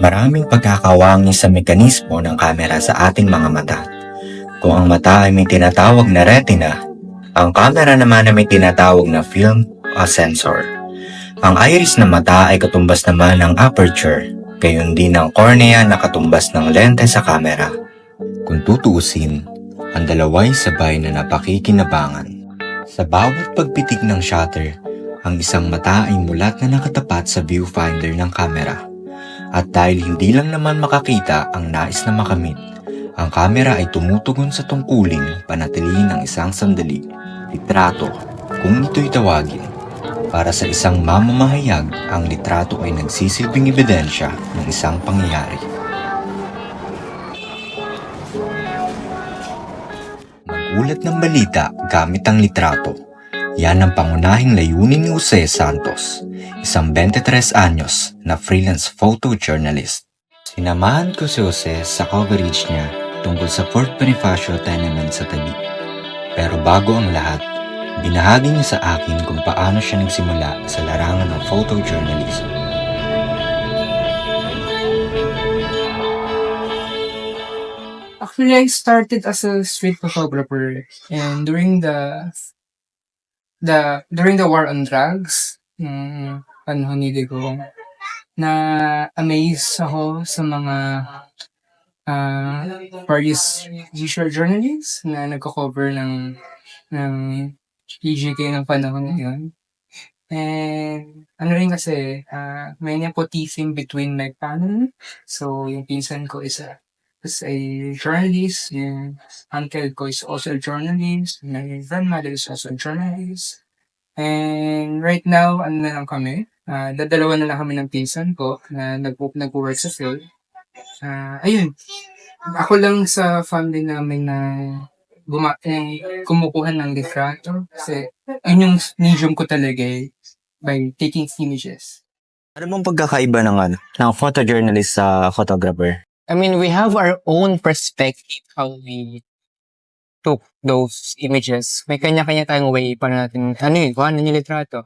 Maraming pagkakawangi sa mekanismo ng kamera sa ating mga mata. Kung ang mata ay may tinatawag na retina, ang kamera naman ay may tinatawag na film o sensor. Ang iris ng mata ay katumbas naman ng aperture, gayon din ang cornea na katumbas ng lente sa kamera. Kung tutuusin, ang dalawa'y sabay na napakikinabangan. Sa bawat pagpitik ng shutter, ang isang mata ay mulat na nakatapat sa viewfinder ng kamera. At dahil hindi lang naman makakita ang nais na makamit, ang kamera ay tumutugon sa tungkuling panatilihin ng isang sandali, litrato, kung ito'y tawagin. Para sa isang mamamahayag, ang litrato ay nagsisilbing ebidensya ng isang pangyayari. Magulat ng balita gamit ang litrato. Yan ang pangunahing layunin ni Jose Santos, isang 23 anyos na freelance photojournalist. Sinamahan ko si Jose sa coverage niya tungkol sa Fort Bonifacio tenement sa tabi. Pero bago ang lahat, binahagi niya sa akin kung paano siya nagsimula sa larangan ng photojournalism. Actually, I started as a street photographer, and during the the during the war on drugs, nung panahon ni Digong, na amaze ako sa mga uh, various visual journalists na nagko-cover ng ng PGK ng panahon na yun. And ano rin kasi, uh, may nepotism between my family. So, yung pinsan ko is a is a journalist. Yung uncle ko is also a journalist. My grandmother is also a journalist. And right now, ano na lang kami, ah, dadalawa na lang kami ng pinsan ko na nag nag-work sa field. Ah, ayun. Ako lang sa family namin na guma eh, kumukuha ng litrato kasi ayun yung medium ko talaga eh, by taking images. Ano bang pagkakaiba ng ano, ng photojournalist sa photographer? I mean, we have our own perspective how we took those images. May kanya-kanya tayong way para natin, ano yun, kung yung litrato.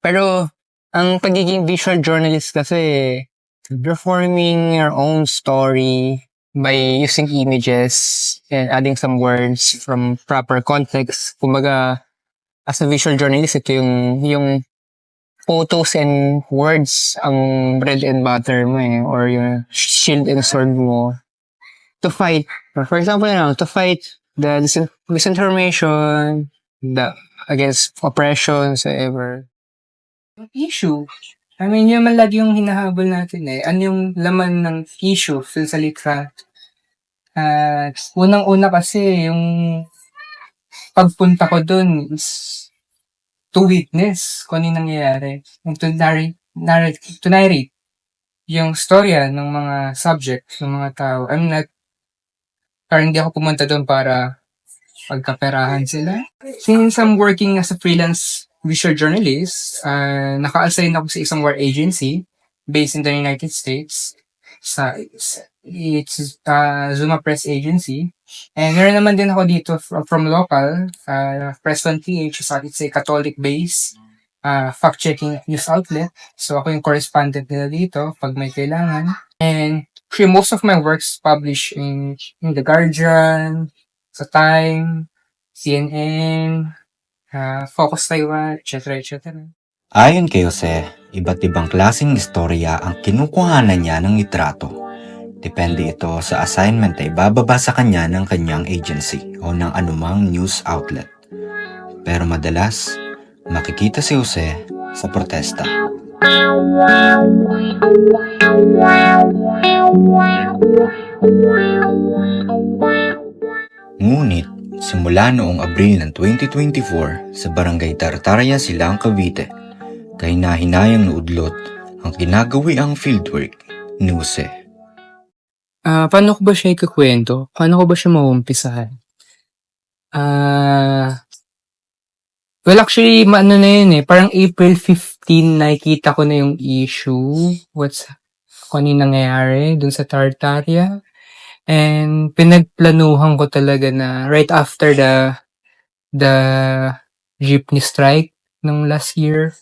Pero, ang pagiging visual journalist kasi, performing your own story by using images and adding some words from proper context. Kumbaga, as a visual journalist, ito yung, yung photos and words ang bread and butter mo eh, or yung shield and sword mo to fight. For example, you know, to fight the dis- misinformation, the against oppression, whatever. Issue. I mean, yun man yung hinahabol natin eh. Ano yung laman ng issue sa litrato? At unang-una kasi yung pagpunta ko dun to witness kung ano nangyayari. And to narrate, narrate, to narrate yung storya ng mga subject, ng mga tao. I'm not, parang hindi ako pumunta doon para pagkaperahan sila. Since I'm working as a freelance visual journalist, uh, naka-assign ako sa isang war agency based in the United States. Sa, it's uh, Zuma Press Agency. And meron naman din ako dito from, from local, uh, Press 1 PH, so it's a Catholic base uh, fact-checking news outlet. So ako yung correspondent nila dito pag may kailangan. And actually, most of my works published in, in The Guardian, sa Time, CNN, uh, Focus Taiwan, etc. etc. Ayon kay Jose, iba't ibang klaseng istorya ang kinukuhanan niya ng litrato. Depende ito sa assignment na ibababa sa kanya ng kanyang agency o ng anumang news outlet. Pero madalas, makikita si Jose sa protesta. Ngunit, simula noong Abril ng 2024 sa Barangay Tartarya, Silang Cavite, kay nahinayang naudlot ang ginagawi ang fieldwork ni Jose. Ah, paano ko ba siya ikukwento? Paano ko ba siya maumpisahan? Ah, well actually, maano na yun eh. Parang April 15, nakikita ko na yung issue. What's, kung ano nangyayari dun sa Tartaria. And pinagplanuhan ko talaga na right after the the jeepney strike nung last year,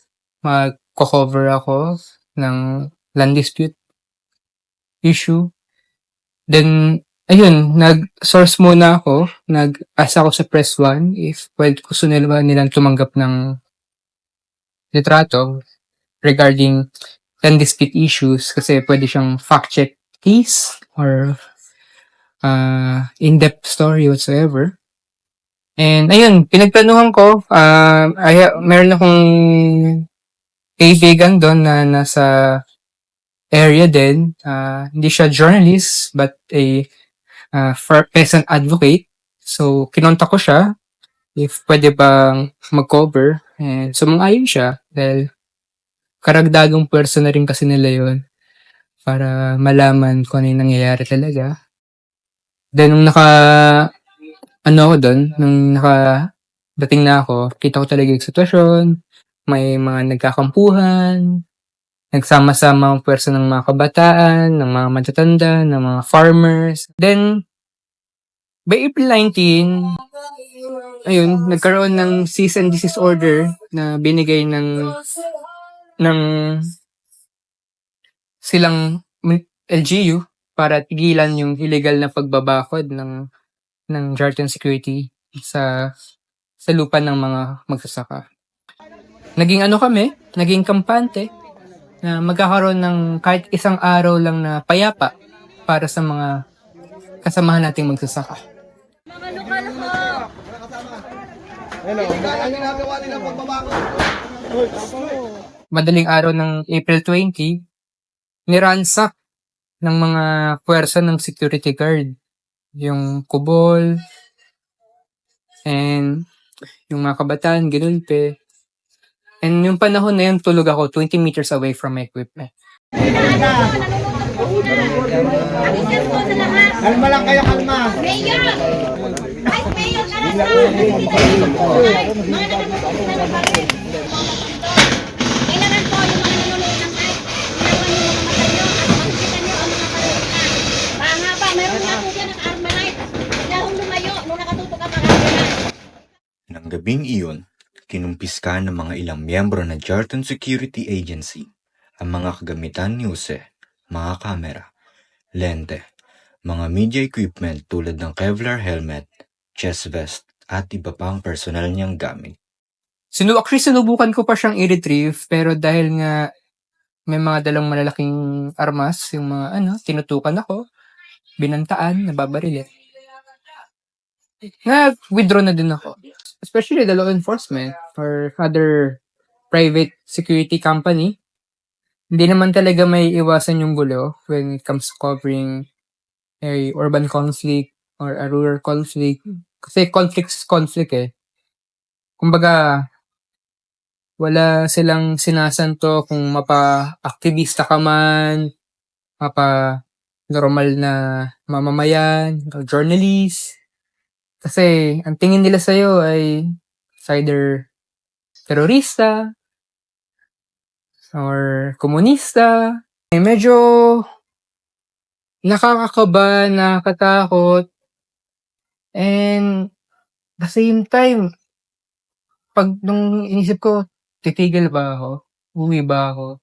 mag nag-cover ako ng land dispute issue. Then, ayun, nag-source muna ako. Nag-asa ako sa Press 1 if pwede gusto nila nilang tumanggap ng litrato regarding land dispute issues kasi pwede siyang fact-check case or uh, in-depth story whatsoever. And ayun, pinagplanuhan ko, uh, ay, meron akong kaibigan doon na nasa area din. Uh, hindi siya journalist, but a uh, for peasant advocate. So, kinontak ko siya if pwede bang mag-cover. And sumang-ayon siya dahil karagdagang person na rin kasi nila yon para malaman kung ano yung nangyayari talaga. Then, nung naka, ano ako doon, nung naka, dating na ako, kita ko talaga yung sitwasyon, may mga nagkakampuhan, nagsama-sama ang pwersa ng mga kabataan, ng mga matatanda, ng mga farmers. Then, by April 19, ayun, nagkaroon ng cease and desist order na binigay ng ng silang LGU para tigilan yung illegal na pagbabakod ng ng Jarton Security sa sa lupa ng mga magsasaka. Naging ano kami, naging kampante na magkakaroon ng kahit isang araw lang na payapa para sa mga kasamahan nating magsasaka. Madaling araw ng April 20, niransak ng mga puwersa ng security guard. Yung kubol, and yung mga kabataan, ginulpe. And yung panahon na yun, tulog ako 20 meters away from my equipment. Kalma lang kayo, kalma. Mayor! Vice Mayor Carasan! Mga nakatutok na baril. Kailangan po yung mga nanonood ng live. Iyawan niyo mga mata niyo at makikita ang mga. Mahaba, meron nga po dyan light. Bigla hong lumayo nung nakatutok ang mga Nang gabing iyon, kinumpiska ng mga ilang miyembro ng Jarton Security Agency ang mga kagamitan ni Jose, mga kamera, lente, mga media equipment tulad ng Kevlar helmet, chest vest, at iba pang personal niyang gamit. Sinu actually, sinubukan ko pa siyang i-retrieve, pero dahil nga may mga dalang malalaking armas, yung mga ano, tinutukan ako, binantaan, nababaril eh. Nag-withdraw na din ako. Especially the law enforcement or other private security company. Hindi naman talaga may iwasan yung gulo when it comes to covering a urban conflict or a rural conflict. Kasi conflict is conflict eh. Kumbaga, wala silang sinasanto kung mapa-aktivista ka man, mapa-normal na mamamayan, journalist. Kasi, ang tingin nila sa'yo ay either terorista, or komunista. Eh, medyo nakakakaba, nakakatakot, and the same time, pag nung inisip ko, titigil ba ako? Uwi ba ako?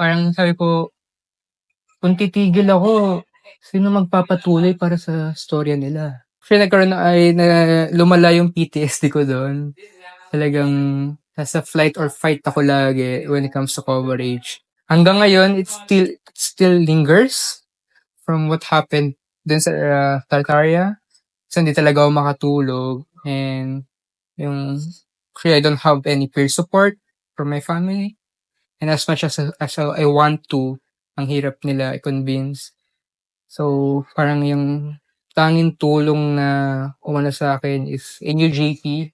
Parang sabi ko, kung titigil ako, sino magpapatuloy para sa storya nila? Kasi nagkaroon na, ay na, lumala yung PTSD ko doon. Talagang nasa flight or fight ako lagi when it comes to coverage. Hanggang ngayon, it still still lingers from what happened dun sa uh, Tartaria. So, hindi talaga ako makatulog. And yung kasi I don't have any peer support from my family. And as much as, as I want to, ang hirap nila i-convince. So, parang yung tanging tulong na umano sa akin is NUJP.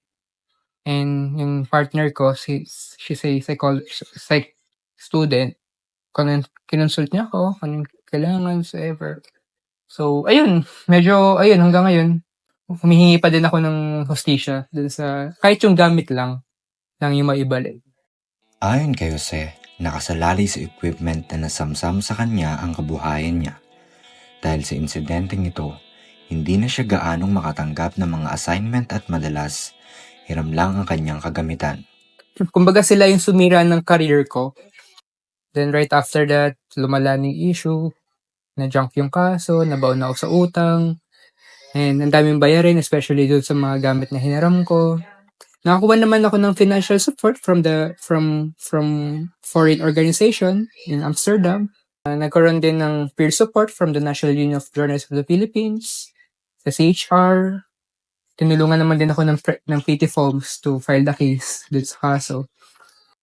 And yung partner ko, si, she's a psychology, psych student. Kung kinonsult niya ako, anong kailangan, whatever. So, ayun, medyo, ayun, hanggang ngayon, humihingi pa din ako ng hostisya dun sa, kahit yung gamit lang, lang yung maibalik. Ayon kay Jose, nakasalalay sa equipment na nasamsam sa kanya ang kabuhayan niya. Dahil sa insidenteng ito, hindi na siya gaanong makatanggap ng mga assignment at madalas, hiram lang ang kanyang kagamitan. kumbaga sila yung sumira ng career ko. Then right after that, lumala yung issue, na-junk yung kaso, nabaon na ako sa utang, and ang daming bayarin, especially dun sa mga gamit na hinaram ko. Nakakuha naman ako ng financial support from the from from foreign organization in Amsterdam. Uh, nagkaroon din ng peer support from the National Union of Journalists of the Philippines, sa CHR. Tinulungan naman din ako ng, ng PT Forms to file the case dun sa kaso.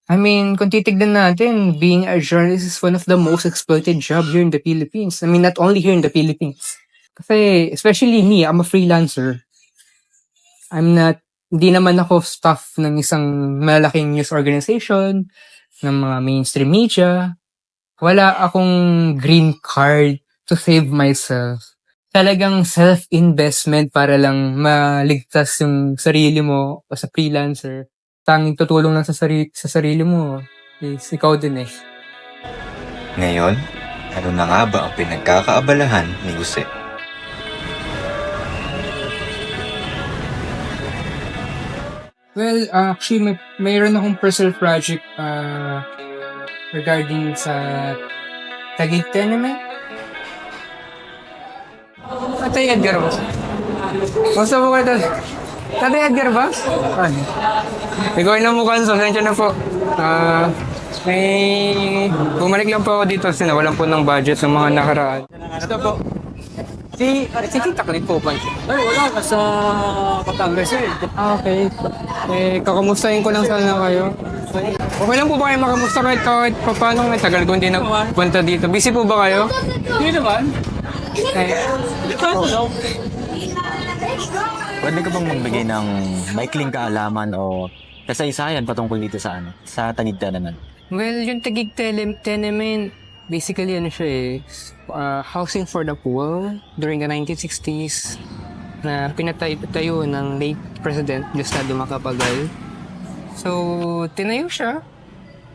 I mean, kung titignan natin, being a journalist is one of the most exploited job here in the Philippines. I mean, not only here in the Philippines. Kasi, especially me, I'm a freelancer. I'm not, hindi naman ako staff ng isang malaking news organization, ng mga mainstream media. Wala akong green card to save myself. Talagang self-investment para lang maligtas yung sarili mo o sa freelancer tanging tutulong lang sa, sarili, sa sarili mo is ikaw din eh. Ngayon, ano na nga ba ang pinagkakaabalahan ni Jose? Well, uh, actually, may, mayroon akong personal project uh, regarding sa Taguig Tenement. Tatay Edgar ba? Basta po kayo tatay. Tatay Edgar ba? Ano? Ikaw na mukha so sensya na po. Ah, may bumalik lang po ako dito kasi nawalan po ng budget ng mga nakaraan. Ito po. Si, si Tita Clip po ba? Ay, wala ka sa Batangas eh. Ah, okay. Eh, kakamustahin ko lang sana kayo. Okay lang po ba kayo makamusta kahit kahit pa paano? May tagal ko hindi nagpunta dito. Busy po ba kayo? Hindi naman. Eh, Pwede ka bang magbigay ng maikling kaalaman o kasaysayan patungkol dito sa ano, sa Taguig naman? well, yung Taguig tele- Tenement, basically ano siya eh, uh, housing for the poor during the 1960s na pinatayo ng late President Gustavo Macapagal. So, tinayo siya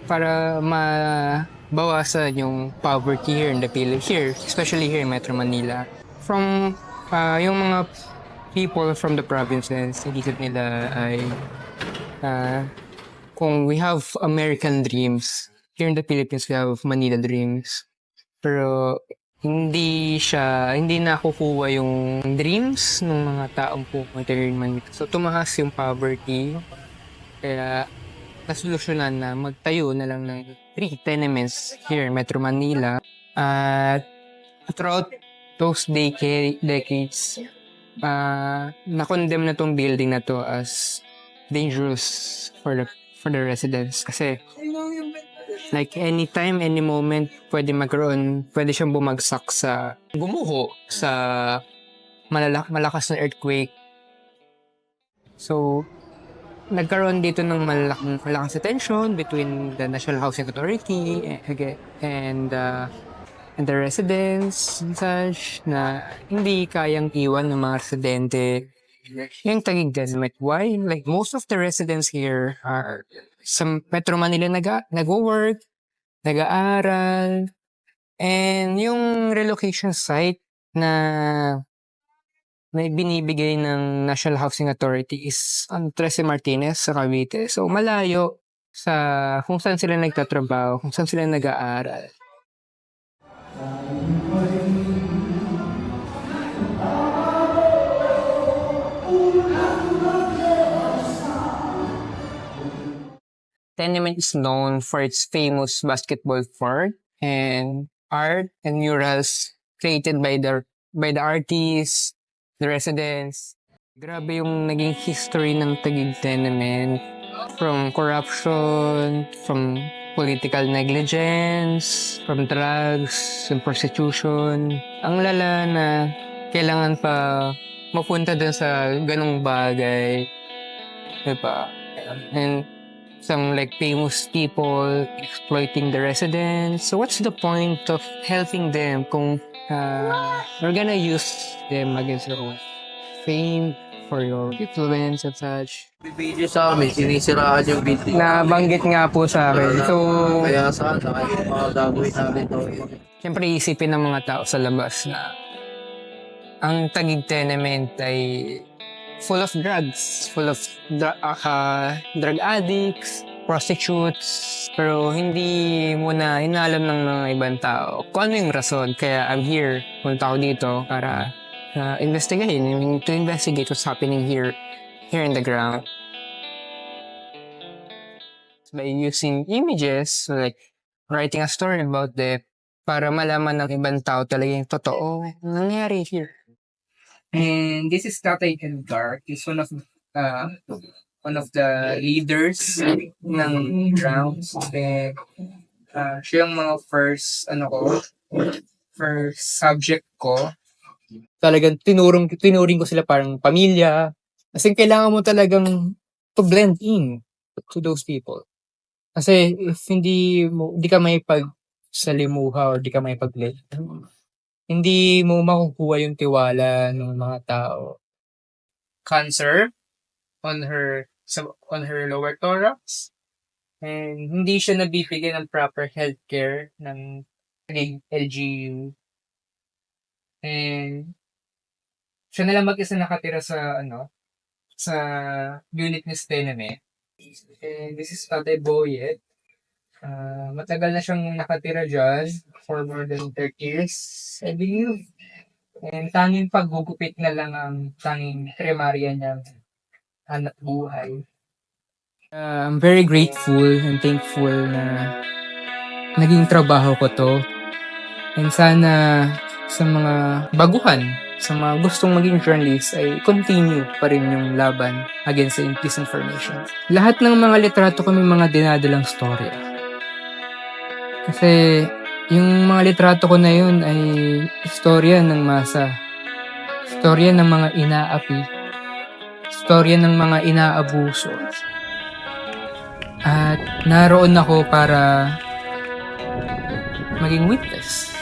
para mabawasan yung poverty here in the Philippines, here, especially here in Metro Manila. From uh, yung mga people from the provinces, hindi nila ay uh, kung we have American dreams, here in the Philippines we have Manila dreams. Pero hindi siya, hindi nakukuha yung dreams ng mga taong pupunta here in Manila. So tumaas yung poverty. Kaya nasolusyonan na magtayo na lang ng three tenements here in Metro Manila. At throughout those decade, decades, uh, na-condemn na tong building na to as dangerous for the for the residents kasi like anytime any moment pwede magkaroon pwede siyang bumagsak sa gumuho sa malala, malakas na earthquake so nagkaroon dito ng malaking malakas na tension between the National Housing Authority eh, and uh, and the residents and such na hindi kayang iwan ng mga residente yung Taguig Desmet. Why? Like, most of the residents here are sa Metro Manila nag nag-work, nag-aaral, and yung relocation site na may binibigay ng National Housing Authority is ang Trece Martinez sa Cavite. So, malayo sa kung saan sila nagtatrabaho, kung saan sila nag-aaral. Tenement is known for its famous basketball court and art and murals created by the by the artists, the residents. Grabe yung naging history ng Taguig Tenement from corruption, from political negligence, from drugs, and prostitution. Ang lala na kailangan pa mapunta dun sa ganong bagay. Diba? And some like famous people exploiting the residents. So what's the point of helping them kung uh, we're gonna use them against own fame for your influence and such. Video sa amin, sinisiraan yung video. Nabanggit nga po sa akin. So, Kaya sana, yung mga gagawin namin to. Siyempre isipin ng mga tao sa labas na ang Taguig Tenement ay full of drugs, full of dra- ah, drug addicts, prostitutes, pero hindi mo na inalam ng mga ibang tao kung ano yung rason. Kaya I'm here, punta ako dito para uh, investigate, I mean, to investigate what's happening here, here in the ground. By using images, like writing a story about them, para malaman ng ibang tao talaga yung totoo nangyari here. And this is Tatay Edgar. He's one of uh, one of the leaders ng grounds. Then, uh, siya yung mga first, ano ko, first subject ko. Talagang tinurong, tinuring ko sila parang pamilya. Kasi kailangan mo talagang to blend in to those people. Kasi if hindi mo, hindi ka may pag salimuha or di ka may pag hindi mo makukuha yung tiwala ng mga tao. Cancer on her sa on her lower thorax and hindi siya nabibigyan ng proper healthcare ng LGU. And siya na lang mag-isa nakatira sa ano sa unit ni Steneme. And this is Tatay Boyet. Ah, matagal na siyang nakatira dyan for more than 30 years, I believe. And tanging paggugupit na lang ang tanging primarya niyang hanap buhay. Ah, I'm very grateful and thankful na naging trabaho ko to. And sana sa mga baguhan, sa mga gustong maging journalist ay continue pa rin yung laban against the disinformation. Lahat ng mga litrato ko may mga dinadalang storya. Kasi yung mga litrato ko na yun ay istorya ng masa. Istorya ng mga inaapi. Istorya ng mga inaabuso. At naroon ako para maging witness.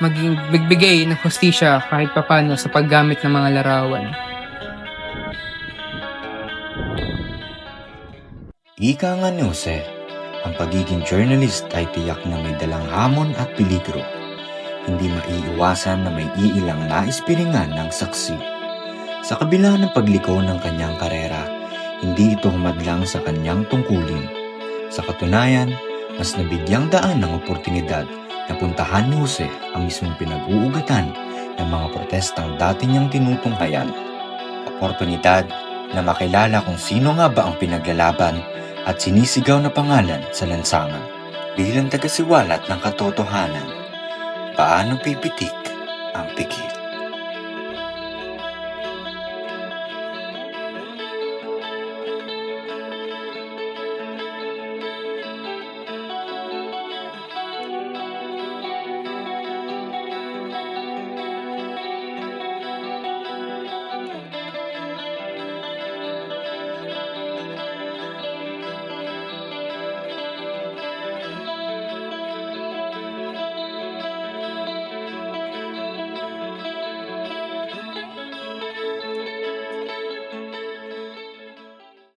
Maging bigbigay ng hostisya kahit papano sa paggamit ng mga larawan. Ika nga ni Jose, ang pagiging journalist ay tiyak na may dalang hamon at peligro. Hindi maiiwasan na may iilang nais piringan ng saksi. Sa kabila ng pagliko ng kanyang karera, hindi ito humadlang sa kanyang tungkulin. Sa katunayan, mas nabigyang daan ng oportunidad na puntahan ni Jose ang mismong pinag-uugatan ng mga protestang dati niyang tinutunghayan. Oportunidad na makilala kung sino nga ba ang pinaglalaban at sinisigaw na pangalan sa lansangan. Bilang tagasiwalat ng katotohanan, paano pipitik ang pikit?